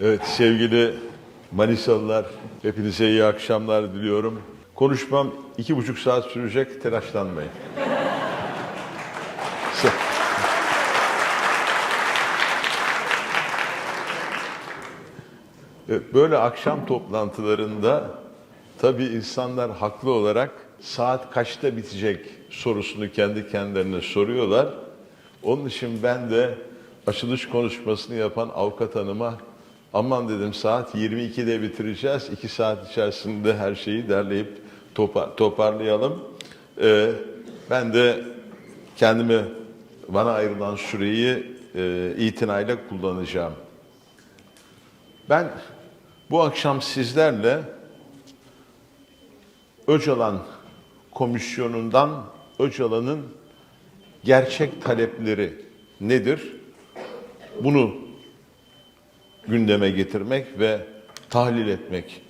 Evet sevgili Manisalılar, hepinize iyi akşamlar diliyorum. Konuşmam iki buçuk saat sürecek, telaşlanmayın. Böyle akşam toplantılarında tabii insanlar haklı olarak saat kaçta bitecek sorusunu kendi kendilerine soruyorlar. Onun için ben de açılış konuşmasını yapan avukat hanıma aman dedim saat 22'de bitireceğiz. 2 saat içerisinde her şeyi derleyip topa- toparlayalım. Ee, ben de kendimi bana ayrılan süreyi e, itinayla kullanacağım. Ben bu akşam sizlerle Öcalan Komisyonu'ndan Öcalan'ın gerçek talepleri nedir? Bunu gündeme getirmek ve tahlil etmek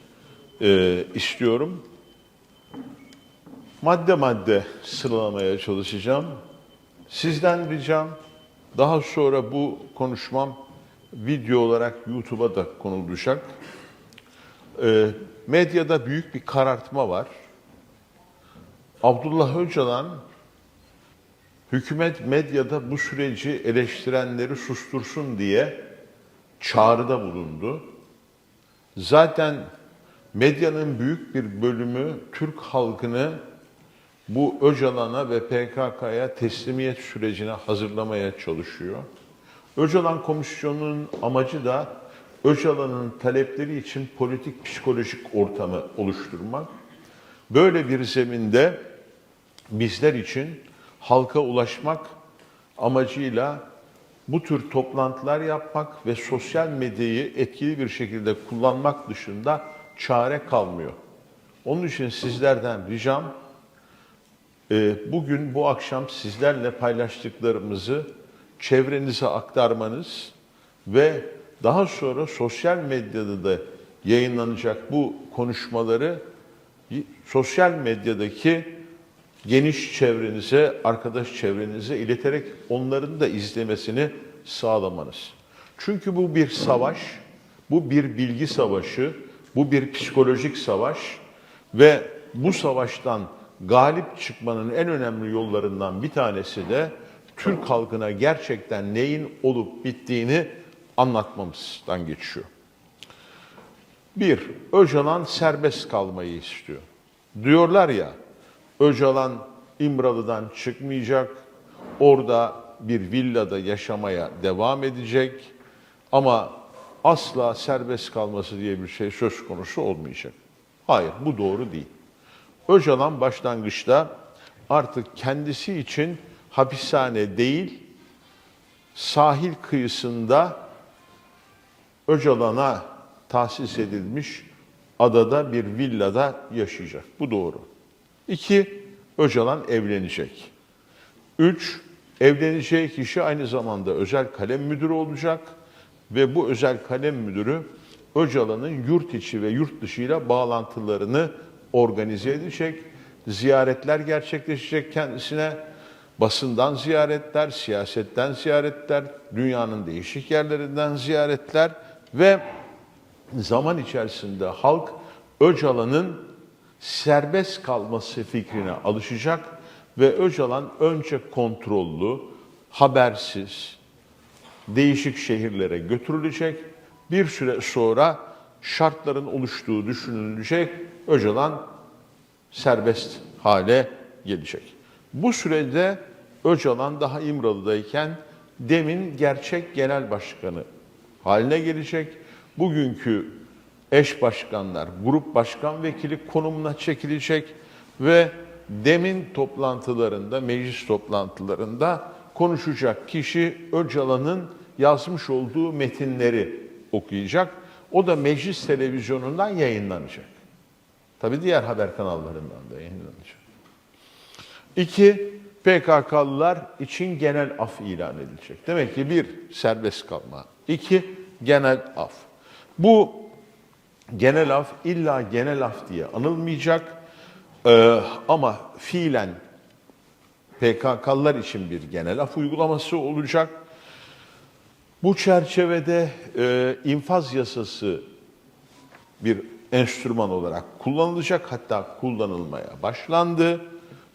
e, istiyorum. Madde madde sıralamaya çalışacağım. Sizden ricam daha sonra bu konuşmam video olarak YouTube'a da konulacak. E, medyada büyük bir karartma var. Abdullah Öcalan hükümet medyada bu süreci eleştirenleri sustursun diye çağrıda bulundu. Zaten medyanın büyük bir bölümü Türk halkını bu Öcalan'a ve PKK'ya teslimiyet sürecine hazırlamaya çalışıyor. Öcalan Komisyonu'nun amacı da Öcalan'ın talepleri için politik psikolojik ortamı oluşturmak. Böyle bir zeminde bizler için halka ulaşmak amacıyla bu tür toplantılar yapmak ve sosyal medyayı etkili bir şekilde kullanmak dışında çare kalmıyor. Onun için sizlerden ricam e, bugün bu akşam sizlerle paylaştıklarımızı çevrenize aktarmanız ve daha sonra sosyal medyada da yayınlanacak bu konuşmaları sosyal medyadaki geniş çevrenize, arkadaş çevrenize ileterek onların da izlemesini sağlamanız. Çünkü bu bir savaş, bu bir bilgi savaşı, bu bir psikolojik savaş ve bu savaştan galip çıkmanın en önemli yollarından bir tanesi de Türk halkına gerçekten neyin olup bittiğini anlatmamızdan geçiyor. Bir, Öcalan serbest kalmayı istiyor. Diyorlar ya, Öcalan İmralı'dan çıkmayacak, orada bir villada yaşamaya devam edecek ama asla serbest kalması diye bir şey söz konusu olmayacak. Hayır, bu doğru değil. Öcalan başlangıçta artık kendisi için hapishane değil, sahil kıyısında Öcalan'a tahsis edilmiş adada bir villada yaşayacak. Bu doğru. İki, Öcalan evlenecek. Üç, evleneceği kişi aynı zamanda özel kalem müdürü olacak ve bu özel kalem müdürü Öcalan'ın yurt içi ve yurt dışıyla bağlantılarını organize edecek. Ziyaretler gerçekleşecek kendisine. Basından ziyaretler, siyasetten ziyaretler, dünyanın değişik yerlerinden ziyaretler ve zaman içerisinde halk Öcalan'ın serbest kalması fikrine alışacak ve Öcalan önce kontrollü, habersiz, değişik şehirlere götürülecek. Bir süre sonra şartların oluştuğu düşünülecek. Öcalan serbest hale gelecek. Bu sürede Öcalan daha İmralı'dayken demin gerçek genel başkanı haline gelecek. Bugünkü eş başkanlar, grup başkan vekili konumuna çekilecek ve demin toplantılarında, meclis toplantılarında konuşacak kişi Öcalan'ın yazmış olduğu metinleri okuyacak. O da meclis televizyonundan yayınlanacak. Tabii diğer haber kanallarından da yayınlanacak. İki, PKK'lılar için genel af ilan edilecek. Demek ki bir, serbest kalma. İki, genel af. Bu genel af illa genel af diye anılmayacak. Ee, ama fiilen PKK'lılar için bir genel af uygulaması olacak. Bu çerçevede e, infaz yasası bir enstrüman olarak kullanılacak hatta kullanılmaya başlandı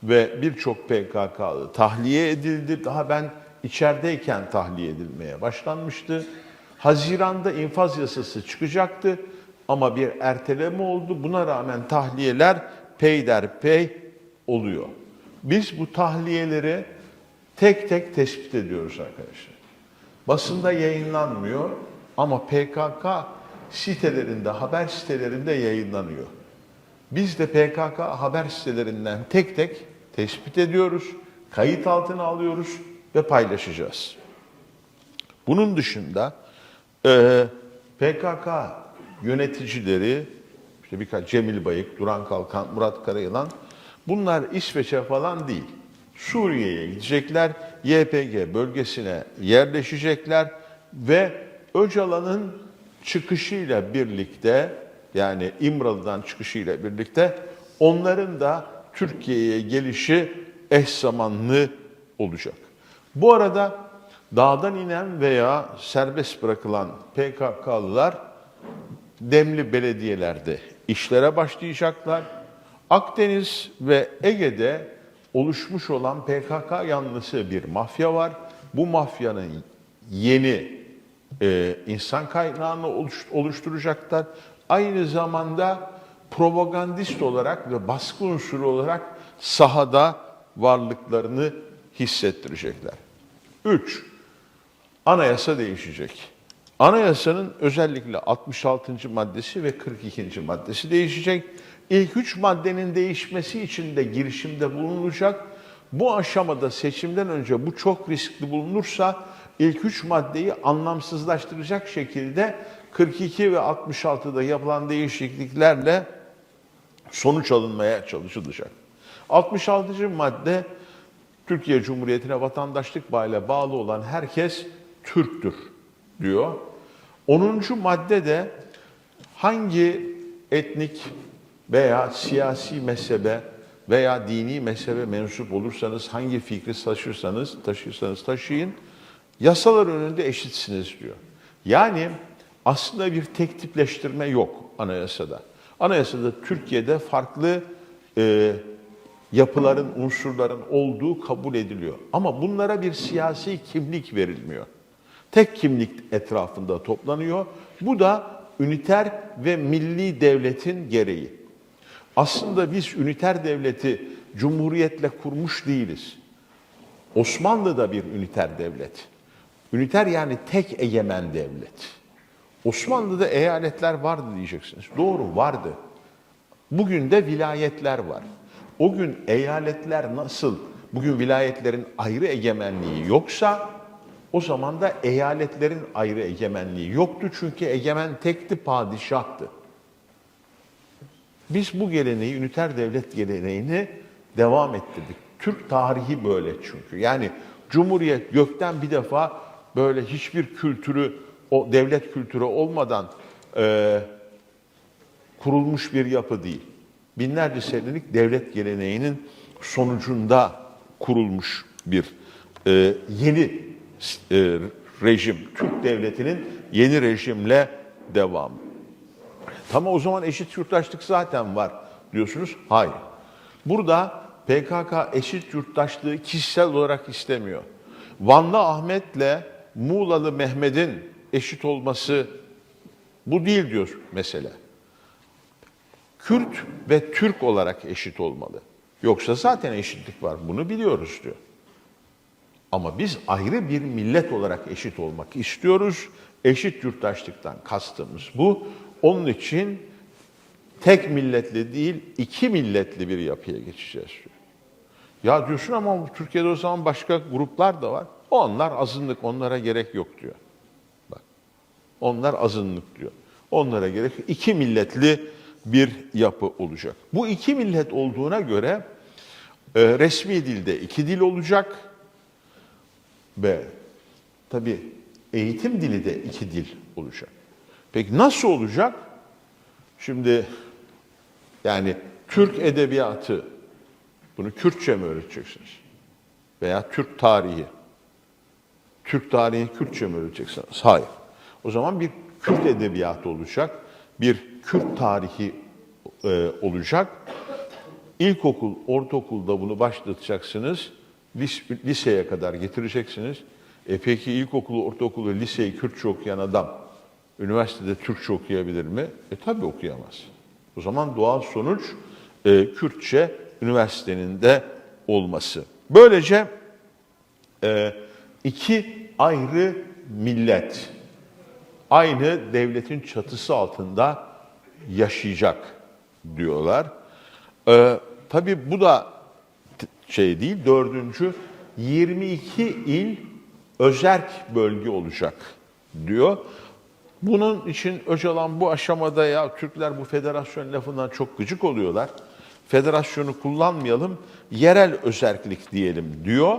ve birçok PKK'lı tahliye edildi. Daha ben içerideyken tahliye edilmeye başlanmıştı. Haziranda infaz yasası çıkacaktı ama bir erteleme oldu. Buna rağmen tahliyeler peyderpey oluyor. Biz bu tahliyeleri tek tek tespit ediyoruz arkadaşlar. Basında yayınlanmıyor ama PKK sitelerinde, haber sitelerinde yayınlanıyor. Biz de PKK haber sitelerinden tek tek tespit ediyoruz, kayıt altına alıyoruz ve paylaşacağız. Bunun dışında PKK yöneticileri, işte birkaç Cemil Bayık, Duran Kalkan, Murat Karayılan bunlar İsveç'e falan değil. Suriye'ye gidecekler, YPG bölgesine yerleşecekler ve Öcalan'ın çıkışıyla birlikte yani İmralı'dan çıkışıyla birlikte onların da Türkiye'ye gelişi eş zamanlı olacak. Bu arada dağdan inen veya serbest bırakılan PKK'lılar demli belediyelerde işlere başlayacaklar. Akdeniz ve Ege'de oluşmuş olan PKK yanlısı bir mafya var. Bu mafyanın yeni e, insan kaynağını oluş- oluşturacaklar. Aynı zamanda propagandist olarak ve baskı unsuru olarak sahada varlıklarını hissettirecekler. Üç, anayasa değişecek. Anayasanın özellikle 66. maddesi ve 42. maddesi değişecek. İlk üç maddenin değişmesi için de girişimde bulunulacak. Bu aşamada seçimden önce bu çok riskli bulunursa ilk üç maddeyi anlamsızlaştıracak şekilde 42 ve 66'da yapılan değişikliklerle sonuç alınmaya çalışılacak. 66. madde Türkiye Cumhuriyeti'ne vatandaşlık bağıyla bağlı olan herkes Türktür diyor. 10. madde de hangi etnik veya siyasi mezhebe veya dini mezhebe mensup olursanız, hangi fikri taşırsanız, taşırsanız taşıyın, yasalar önünde eşitsiniz diyor. Yani aslında bir tek tipleştirme yok anayasada. Anayasada Türkiye'de farklı e, yapıların, unsurların olduğu kabul ediliyor. Ama bunlara bir siyasi kimlik verilmiyor. Tek kimlik etrafında toplanıyor. Bu da üniter ve milli devletin gereği. Aslında biz üniter devleti cumhuriyetle kurmuş değiliz. Osmanlı da bir üniter devlet. Üniter yani tek egemen devlet. Osmanlı'da eyaletler vardı diyeceksiniz. Doğru vardı. Bugün de vilayetler var. O gün eyaletler nasıl, bugün vilayetlerin ayrı egemenliği yoksa o zaman da eyaletlerin ayrı egemenliği yoktu. Çünkü egemen tekti, padişahtı. Biz bu geleneği, üniter devlet geleneğini devam ettirdik. Türk tarihi böyle çünkü. Yani Cumhuriyet gökten bir defa böyle hiçbir kültürü, o devlet kültürü olmadan e, kurulmuş bir yapı değil. Binlerce senelik devlet geleneğinin sonucunda kurulmuş bir e, yeni e, rejim. Türk devletinin yeni rejimle devam. Tamam o zaman eşit yurttaşlık zaten var diyorsunuz. Hayır. Burada PKK eşit yurttaşlığı kişisel olarak istemiyor. Vanlı Ahmet'le Muğlalı Mehmet'in eşit olması bu değil diyor mesela. Kürt ve Türk olarak eşit olmalı. Yoksa zaten eşitlik var. Bunu biliyoruz diyor. Ama biz ayrı bir millet olarak eşit olmak istiyoruz. Eşit yurttaşlıktan kastımız bu. Onun için tek milletli değil, iki milletli bir yapıya geçeceğiz diyor. Ya diyorsun ama Türkiye'de o zaman başka gruplar da var. Onlar azınlık, onlara gerek yok diyor. Bak, onlar azınlık diyor. Onlara gerek yok. İki milletli bir yapı olacak. Bu iki millet olduğuna göre e, resmi dilde iki dil olacak ve tabii eğitim dili de iki dil olacak. Peki nasıl olacak? Şimdi yani Türk edebiyatı bunu Kürtçe mi öğreteceksiniz? Veya Türk tarihi, Türk tarihini Kürtçe mi öğreteceksiniz? Hayır. O zaman bir Kürt edebiyatı olacak, bir Kürt tarihi e, olacak. İlkokul, ortaokulda bunu başlatacaksınız, lis- liseye kadar getireceksiniz. E peki ilkokulu, ortaokulu, liseyi Kürtçe okuyan adam üniversitede Türkçe okuyabilir mi? E tabii okuyamaz. O zaman doğal sonuç e, Kürtçe üniversitenin de olması. Böylece e, iki ayrı millet aynı devletin çatısı altında yaşayacak diyorlar. Ee, tabii bu da şey değil. Dördüncü 22 il özerk bölge olacak diyor. Bunun için Öcalan bu aşamada ya Türkler bu federasyon lafından çok gıcık oluyorlar. Federasyonu kullanmayalım, yerel özerklik diyelim diyor.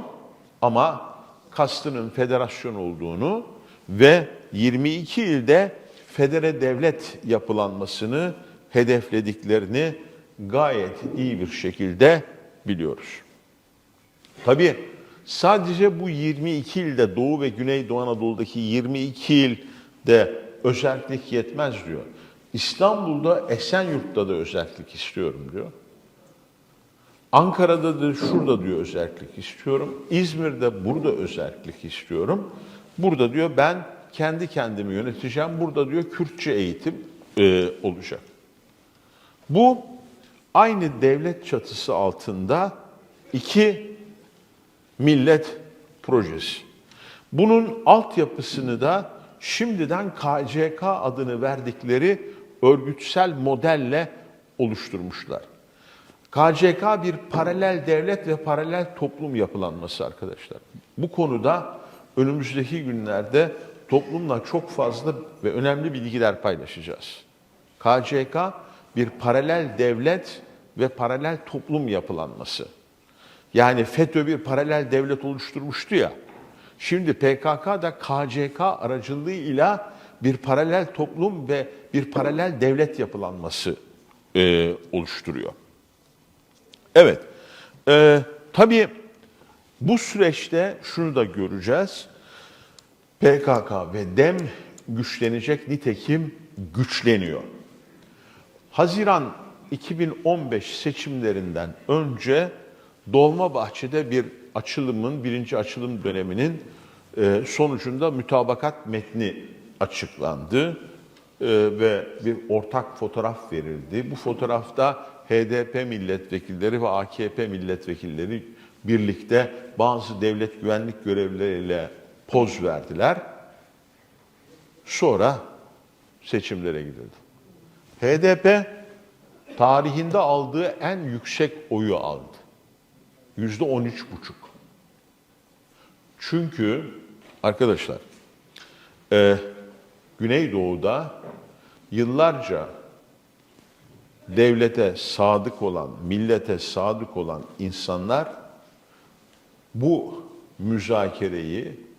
Ama kastının federasyon olduğunu ve 22 ilde federe devlet yapılanmasını hedeflediklerini gayet iyi bir şekilde biliyoruz. Tabii sadece bu 22 ilde Doğu ve Güneydoğu Anadolu'daki 22 ilde özellik yetmez diyor. İstanbul'da Esenyurt'ta da özellik istiyorum diyor. Ankara'da da şurada diyor özellik istiyorum. İzmir'de burada özellik istiyorum. Burada diyor ben kendi kendimi yöneteceğim. Burada diyor Kürtçe eğitim e, olacak. Bu aynı devlet çatısı altında iki millet projesi. Bunun altyapısını da şimdiden KCK adını verdikleri örgütsel modelle oluşturmuşlar. KCK bir paralel devlet ve paralel toplum yapılanması arkadaşlar. Bu konuda önümüzdeki günlerde toplumla çok fazla ve önemli bilgiler paylaşacağız. KCK bir paralel devlet ve paralel toplum yapılanması. Yani FETÖ bir paralel devlet oluşturmuştu ya. Şimdi PKK da KCK aracılığıyla bir paralel toplum ve bir paralel devlet yapılanması e, oluşturuyor. Evet, e, tabii bu süreçte şunu da göreceğiz. PKK ve DEM güçlenecek, nitekim güçleniyor. Haziran 2015 seçimlerinden önce Dolmabahçe'de bir açılımın, birinci açılım döneminin e, sonucunda mütabakat metni açıklandı e, ve bir ortak fotoğraf verildi. Bu fotoğrafta HDP milletvekilleri ve AKP milletvekilleri birlikte bazı devlet güvenlik görevlileriyle poz verdiler. Sonra seçimlere gidildi. HDP tarihinde aldığı en yüksek oyu aldı. Yüzde on üç buçuk. Çünkü arkadaşlar e, Güneydoğu'da yıllarca devlete sadık olan, millete sadık olan insanlar bu müzakereyi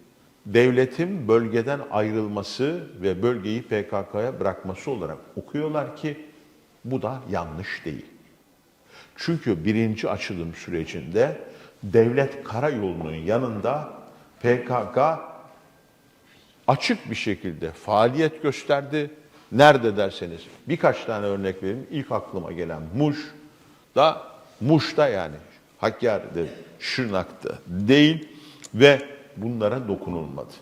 devletin bölgeden ayrılması ve bölgeyi PKK'ya bırakması olarak okuyorlar ki bu da yanlış değil. Çünkü birinci açılım sürecinde devlet karayolunun yanında PKK açık bir şekilde faaliyet gösterdi. Nerede derseniz birkaç tane örnek vereyim. İlk aklıma gelen Muş da Muş'ta yani Hakkari'de, Şırnak'ta değil ve bunlara dokunulmadı.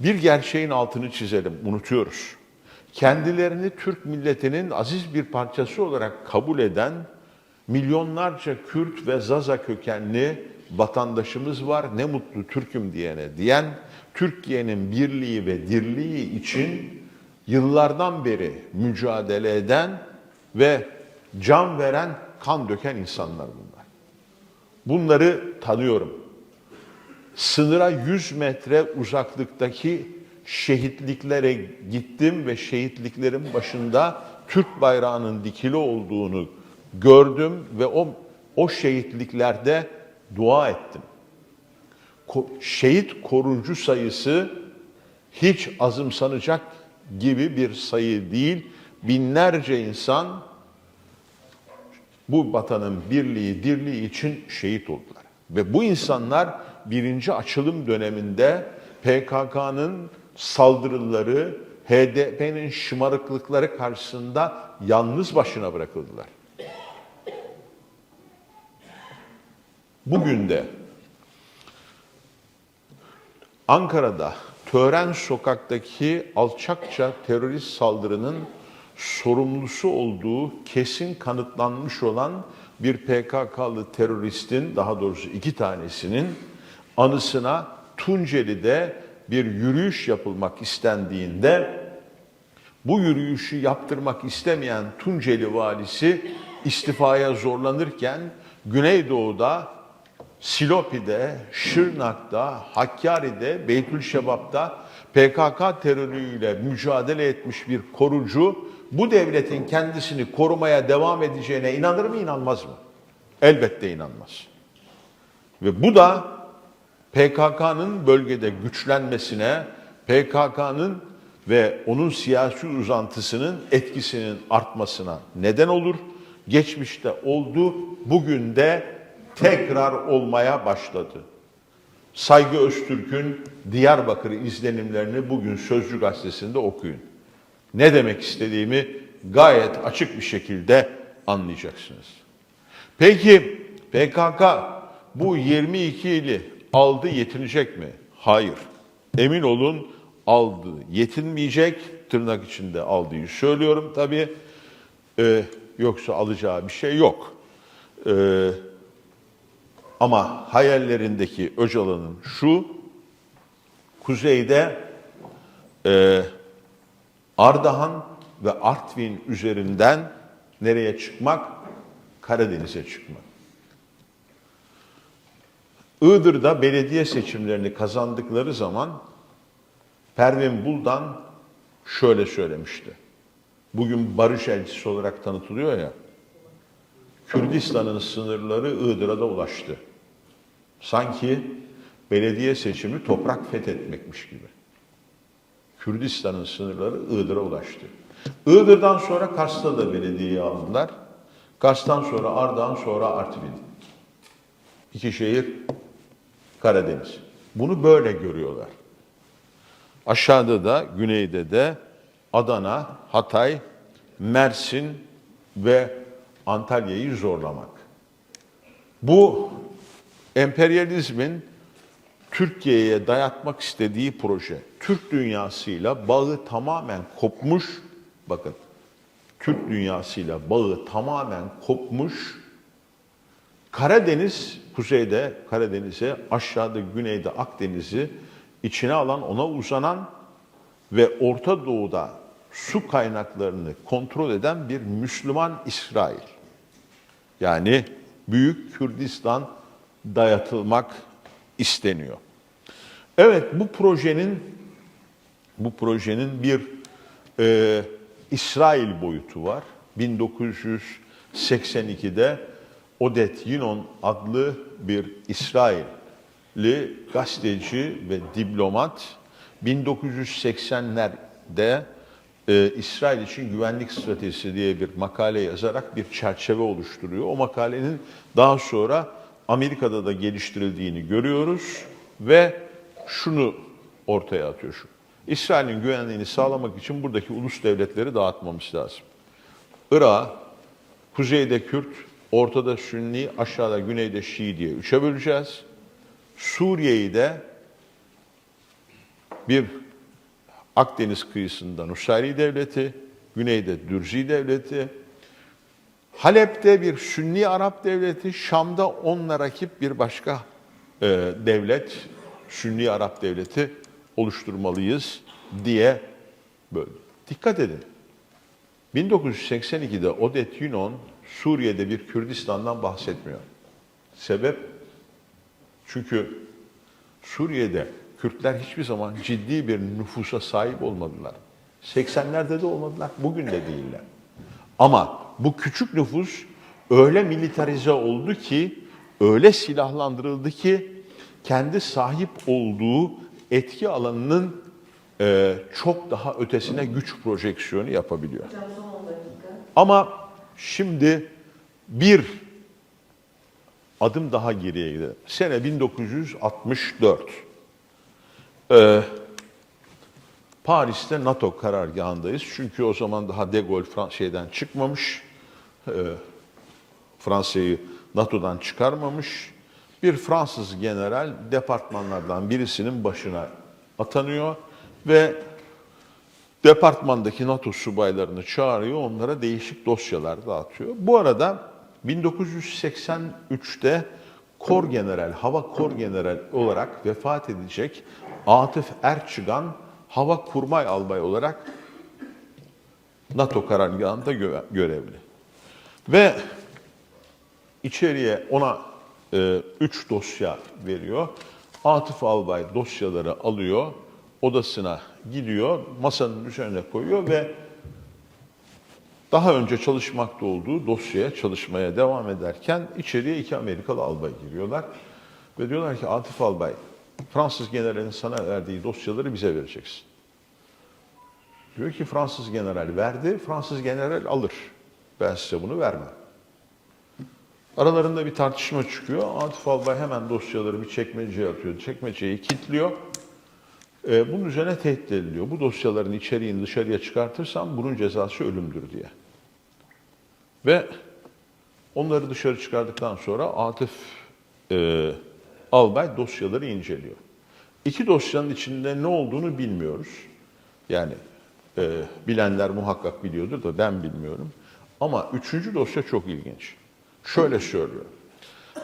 Bir gerçeğin altını çizelim, unutuyoruz. Kendilerini Türk milletinin aziz bir parçası olarak kabul eden milyonlarca Kürt ve Zaza kökenli vatandaşımız var. Ne mutlu Türk'üm diyene diyen, Türkiye'nin birliği ve dirliği için yıllardan beri mücadele eden ve can veren, kan döken insanlar bunlar. Bunları tanıyorum. Sınıra 100 metre uzaklıktaki şehitliklere gittim ve şehitliklerin başında Türk bayrağının dikili olduğunu gördüm ve o o şehitliklerde dua ettim. Ko- şehit koruncu sayısı hiç azımsanacak gibi bir sayı değil. Binlerce insan bu vatanın birliği, dirliği için şehit oldular. Ve bu insanlar birinci açılım döneminde PKK'nın saldırıları, HDP'nin şımarıklıkları karşısında yalnız başına bırakıldılar. Bugün de Ankara'da Tören Sokak'taki alçakça terörist saldırının sorumlusu olduğu kesin kanıtlanmış olan bir PKK'lı teröristin, daha doğrusu iki tanesinin anısına Tunceli'de bir yürüyüş yapılmak istendiğinde bu yürüyüşü yaptırmak istemeyen Tunceli valisi istifaya zorlanırken Güneydoğu'da Silopi'de, Şırnak'ta, Hakkari'de, Beytülşebap'ta PKK terörüyle mücadele etmiş bir korucu bu devletin kendisini korumaya devam edeceğine inanır mı inanmaz mı? Elbette inanmaz. Ve bu da PKK'nın bölgede güçlenmesine, PKK'nın ve onun siyasi uzantısının etkisinin artmasına neden olur. Geçmişte oldu, bugün de tekrar olmaya başladı. Saygı Öztürk'ün Diyarbakır izlenimlerini bugün Sözcü Gazetesi'nde okuyun. Ne demek istediğimi gayet açık bir şekilde anlayacaksınız. Peki PKK bu 22 ili aldı yetinecek mi? Hayır. Emin olun aldı yetinmeyecek. Tırnak içinde aldığı söylüyorum tabii. Ee, yoksa alacağı bir şey yok. Ee, ama hayallerindeki Öcalan'ın şu, kuzeyde e, Ardahan ve Artvin üzerinden nereye çıkmak? Karadeniz'e çıkmak. Iğdır'da belediye seçimlerini kazandıkları zaman Pervin Buldan şöyle söylemişti. Bugün barış elçisi olarak tanıtılıyor ya. Kürdistan'ın sınırları Iğdır'a da ulaştı. Sanki belediye seçimi toprak fethetmekmiş gibi. Kürdistan'ın sınırları Iğdır'a ulaştı. Iğdır'dan sonra Kars'ta da belediyeyi aldılar. Kars'tan sonra Ardahan, sonra Artvin. İki şehir Karadeniz. Bunu böyle görüyorlar. Aşağıda da, güneyde de Adana, Hatay, Mersin ve Antalya'yı zorlamak. Bu emperyalizmin Türkiye'ye dayatmak istediği proje. Türk dünyasıyla bağı tamamen kopmuş, bakın Türk dünyasıyla bağı tamamen kopmuş, Karadeniz, kuzeyde Karadeniz'e, aşağıda güneyde Akdeniz'i içine alan, ona uzanan ve Orta Doğu'da su kaynaklarını kontrol eden bir Müslüman İsrail. Yani Büyük Kürdistan dayatılmak isteniyor. Evet bu projenin bu projenin bir e, İsrail boyutu var. 1982'de Odet Yinon adlı bir İsrailli gazeteci ve diplomat 1980'lerde e, İsrail için güvenlik stratejisi diye bir makale yazarak bir çerçeve oluşturuyor. O makalenin daha sonra Amerika'da da geliştirildiğini görüyoruz ve şunu ortaya atıyor şu. İsrail'in güvenliğini sağlamak için buradaki ulus devletleri dağıtmamız lazım. Irak, kuzeyde Kürt, ortada Sünni, aşağıda güneyde Şii diye üçe böleceğiz. Suriye'yi de bir Akdeniz kıyısında Nusayri Devleti, güneyde Dürzi Devleti, Halep'te bir Sünni Arap Devleti, Şam'da onunla rakip bir başka e, devlet, Sünni Arap Devleti oluşturmalıyız diye böyle. Dikkat edin. 1982'de Odet Yunon Suriye'de bir Kürdistan'dan bahsetmiyor. Sebep? Çünkü Suriye'de Kürtler hiçbir zaman ciddi bir nüfusa sahip olmadılar. 80'lerde de olmadılar, bugün de değiller. Ama bu küçük nüfus öyle militarize oldu ki, öyle silahlandırıldı ki kendi sahip olduğu etki alanının e, çok daha ötesine güç projeksiyonu yapabiliyor. Hocam son 10 dakika. Ama şimdi bir adım daha geriye gidelim. Sene 1964. Ee, Paris'te NATO karargahındayız. Çünkü o zaman daha De Gaulle Fran- şeyden çıkmamış. Ee, Fransa'yı NATO'dan çıkarmamış. Bir Fransız general departmanlardan birisinin başına atanıyor ve departmandaki NATO subaylarını çağırıyor, onlara değişik dosyalar dağıtıyor. Bu arada 1983'te Kor General, Hava Kor General olarak vefat edecek Atıf Erçigan Hava Kurmay Albay olarak NATO karargahında gö- görevli. Ve içeriye ona e, üç dosya veriyor. Atıf Albay dosyaları alıyor, odasına gidiyor, masanın üzerine koyuyor ve daha önce çalışmakta olduğu dosyaya çalışmaya devam ederken içeriye iki Amerikalı albay giriyorlar. Ve diyorlar ki Atıf Albay, Fransız generalin sana verdiği dosyaları bize vereceksin. Diyor ki Fransız general verdi, Fransız general alır. Ben size bunu vermem. Aralarında bir tartışma çıkıyor. Atıf Albay hemen dosyaları bir çekmeceye atıyor. Çekmeceyi kilitliyor. Ee, bunun üzerine tehdit ediliyor. Bu dosyaların içeriğini dışarıya çıkartırsam bunun cezası ölümdür diye. Ve onları dışarı çıkardıktan sonra Atıf e, Albay dosyaları inceliyor. İki dosyanın içinde ne olduğunu bilmiyoruz. Yani e, bilenler muhakkak biliyordur da ben bilmiyorum. Ama üçüncü dosya çok ilginç. Şöyle söylüyor.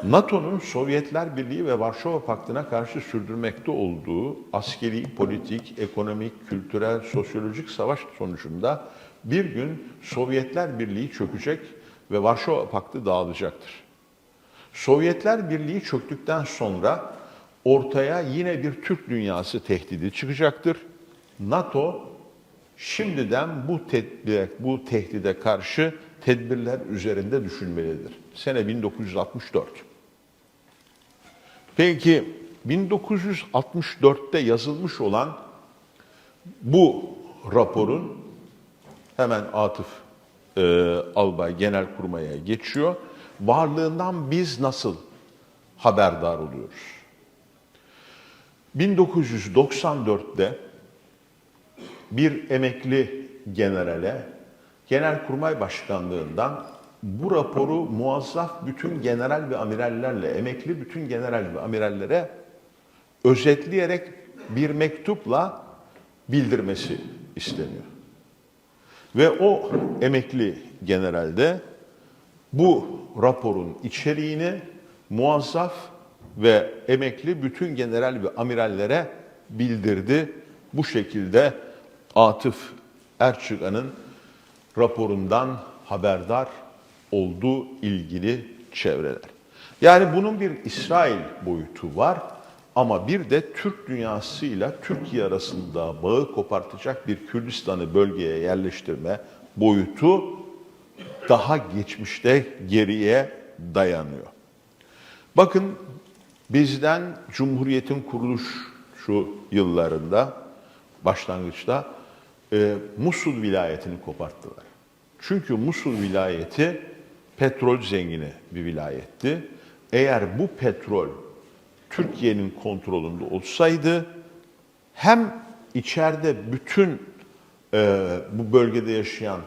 NATO'nun Sovyetler Birliği ve Varşova Paktı'na karşı sürdürmekte olduğu askeri, politik, ekonomik, kültürel, sosyolojik savaş sonucunda bir gün Sovyetler Birliği çökecek ve Varşova Paktı dağılacaktır. Sovyetler Birliği çöktükten sonra ortaya yine bir Türk dünyası tehdidi çıkacaktır. NATO şimdiden bu tedbire, bu tehdide karşı tedbirler üzerinde düşünmelidir. Sene 1964. Peki 1964'te yazılmış olan bu raporun hemen Atıf e, Albay Genelkurmay'a geçiyor. Varlığından biz nasıl haberdar oluyoruz? 1994'te bir emekli generale Genelkurmay Başkanlığından bu raporu muazzaf bütün general ve amirallerle, emekli bütün general ve amirallere özetleyerek bir mektupla bildirmesi isteniyor. Ve o emekli generalde bu raporun içeriğini muazzaf ve emekli bütün general ve amirallere bildirdi. Bu şekilde Atıf Erçıgan'ın raporundan haberdar olduğu ilgili çevreler. Yani bunun bir İsrail boyutu var ama bir de Türk dünyasıyla Türkiye arasında bağı kopartacak bir Kürdistan'ı bölgeye yerleştirme boyutu daha geçmişte geriye dayanıyor. Bakın bizden Cumhuriyet'in kuruluş şu yıllarında başlangıçta e, Musul vilayetini koparttılar. Çünkü Musul vilayeti petrol zengini bir vilayetti. Eğer bu petrol Türkiye'nin kontrolünde olsaydı hem içeride bütün e, bu bölgede yaşayan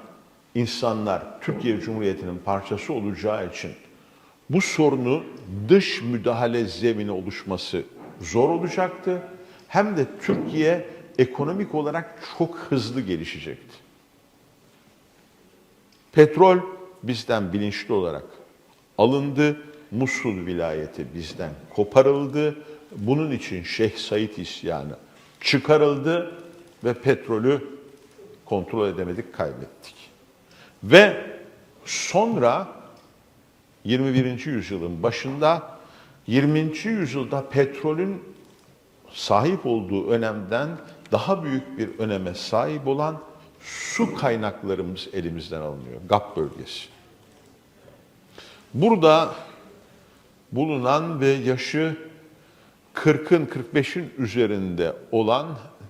insanlar Türkiye Cumhuriyeti'nin parçası olacağı için bu sorunu dış müdahale zemini oluşması zor olacaktı. Hem de Türkiye ekonomik olarak çok hızlı gelişecekti. Petrol bizden bilinçli olarak alındı. Musul vilayeti bizden koparıldı. Bunun için Şeyh Said isyanı çıkarıldı ve petrolü kontrol edemedik, kaybettik. Ve sonra 21. yüzyılın başında 20. yüzyılda petrolün sahip olduğu önemden daha büyük bir öneme sahip olan su kaynaklarımız elimizden alınıyor. GAP bölgesi. Burada bulunan ve yaşı 40'ın 45'in üzerinde olan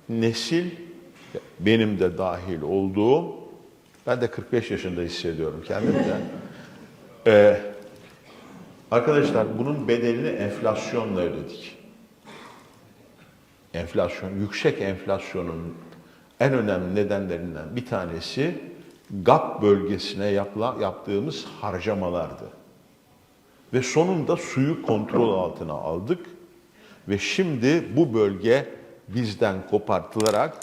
nesil benim de dahil olduğum ben de 45 yaşında hissediyorum kendimde. Ee, arkadaşlar bunun bedelini enflasyonla ödedik. enflasyon, yüksek enflasyonun en önemli nedenlerinden bir tanesi GAP bölgesine yapla, yaptığımız harcamalardı. Ve sonunda suyu kontrol altına aldık ve şimdi bu bölge bizden kopartılarak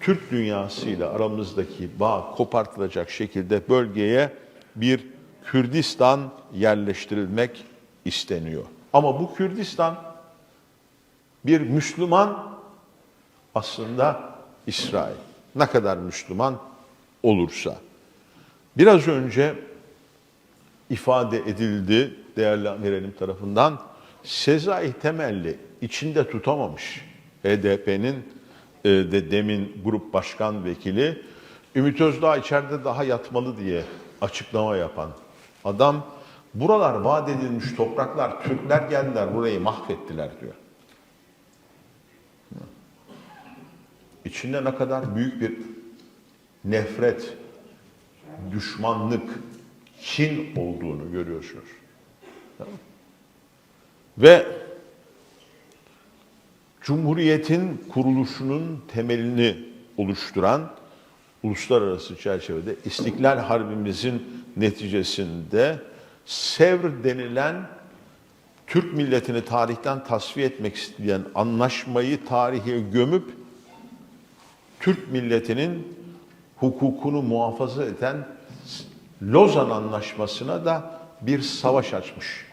Türk dünyasıyla aramızdaki bağ kopartılacak şekilde bölgeye bir Kürdistan yerleştirilmek isteniyor. Ama bu Kürdistan bir Müslüman aslında İsrail. Ne kadar Müslüman olursa. Biraz önce ifade edildi değerli amirelim tarafından. Sezai Temelli içinde tutamamış HDP'nin e, de demin grup başkan vekili Ümit Özdağ içeride daha yatmalı diye açıklama yapan adam buralar vaat edilmiş topraklar Türkler geldiler burayı mahvettiler diyor. İçinde ne kadar büyük bir nefret, düşmanlık, kin olduğunu görüyorsunuz. Ve Cumhuriyetin kuruluşunun temelini oluşturan uluslararası çerçevede İstiklal Harbimizin neticesinde Sevr denilen Türk milletini tarihten tasfiye etmek isteyen anlaşmayı tarihe gömüp Türk milletinin hukukunu muhafaza eden Lozan Anlaşması'na da bir savaş açmış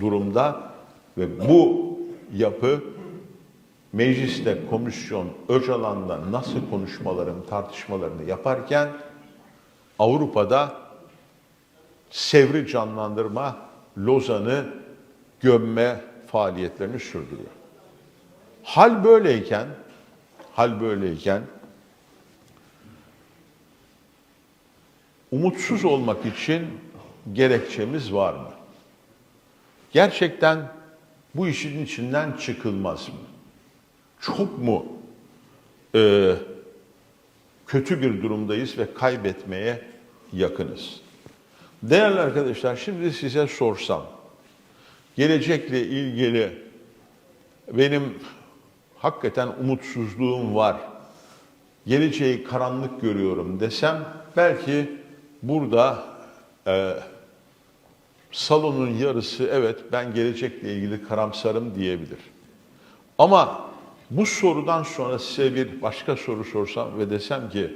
durumda ve bu yapı mecliste komisyon Öcalan'la nasıl konuşmalarını, tartışmalarını yaparken Avrupa'da Sevri canlandırma, Lozan'ı gömme faaliyetlerini sürdürüyor. Hal böyleyken, hal böyleyken umutsuz olmak için gerekçemiz var mı? Gerçekten bu işin içinden çıkılmaz mı? Çok mu e, kötü bir durumdayız ve kaybetmeye yakınız? Değerli arkadaşlar şimdi size sorsam, gelecekle ilgili benim hakikaten umutsuzluğum var, geleceği karanlık görüyorum desem belki burada e, salonun yarısı evet ben gelecekle ilgili karamsarım diyebilir. Ama bu sorudan sonra size bir başka soru sorsam ve desem ki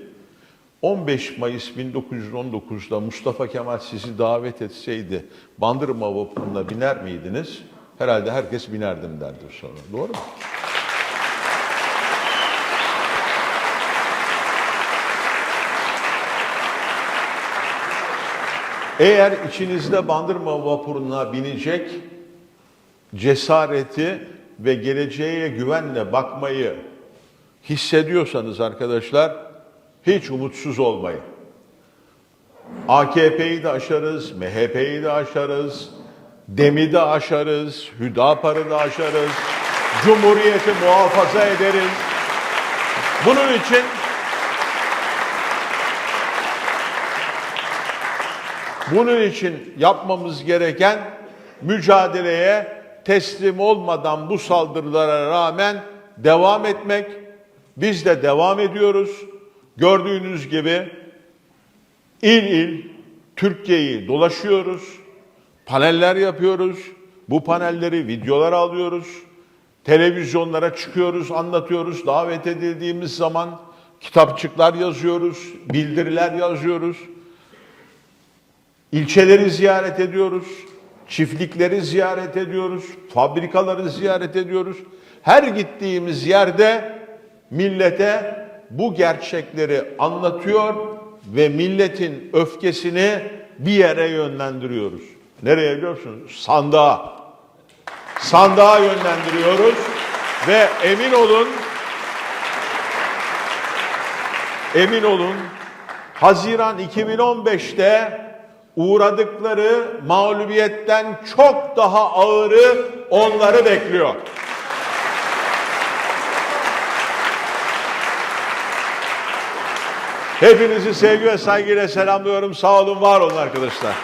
15 Mayıs 1919'da Mustafa Kemal sizi davet etseydi Bandırma vapuruna biner miydiniz? Herhalde herkes binerdim derdi sonra. Doğru mu? Eğer içinizde Bandırma vapuruna binecek cesareti ve geleceğe güvenle bakmayı hissediyorsanız arkadaşlar hiç umutsuz olmayın. AKP'yi de aşarız, MHP'yi de aşarız, DEM'i de aşarız, Hüdapar'ı da aşarız, Cumhuriyeti muhafaza ederiz. Bunun için Bunun için yapmamız gereken mücadeleye teslim olmadan bu saldırılara rağmen devam etmek. Biz de devam ediyoruz. Gördüğünüz gibi il il Türkiye'yi dolaşıyoruz. Paneller yapıyoruz. Bu panelleri videolara alıyoruz. Televizyonlara çıkıyoruz, anlatıyoruz. Davet edildiğimiz zaman kitapçıklar yazıyoruz, bildiriler yazıyoruz. İlçeleri ziyaret ediyoruz, çiftlikleri ziyaret ediyoruz, fabrikaları ziyaret ediyoruz. Her gittiğimiz yerde millete bu gerçekleri anlatıyor ve milletin öfkesini bir yere yönlendiriyoruz. Nereye biliyorsunuz? Sandığa. Sandığa yönlendiriyoruz ve emin olun emin olun Haziran 2015'te uğradıkları mağlubiyetten çok daha ağırı onları bekliyor. Hepinizi sevgi ve saygıyla selamlıyorum. Sağ olun, var olun arkadaşlar.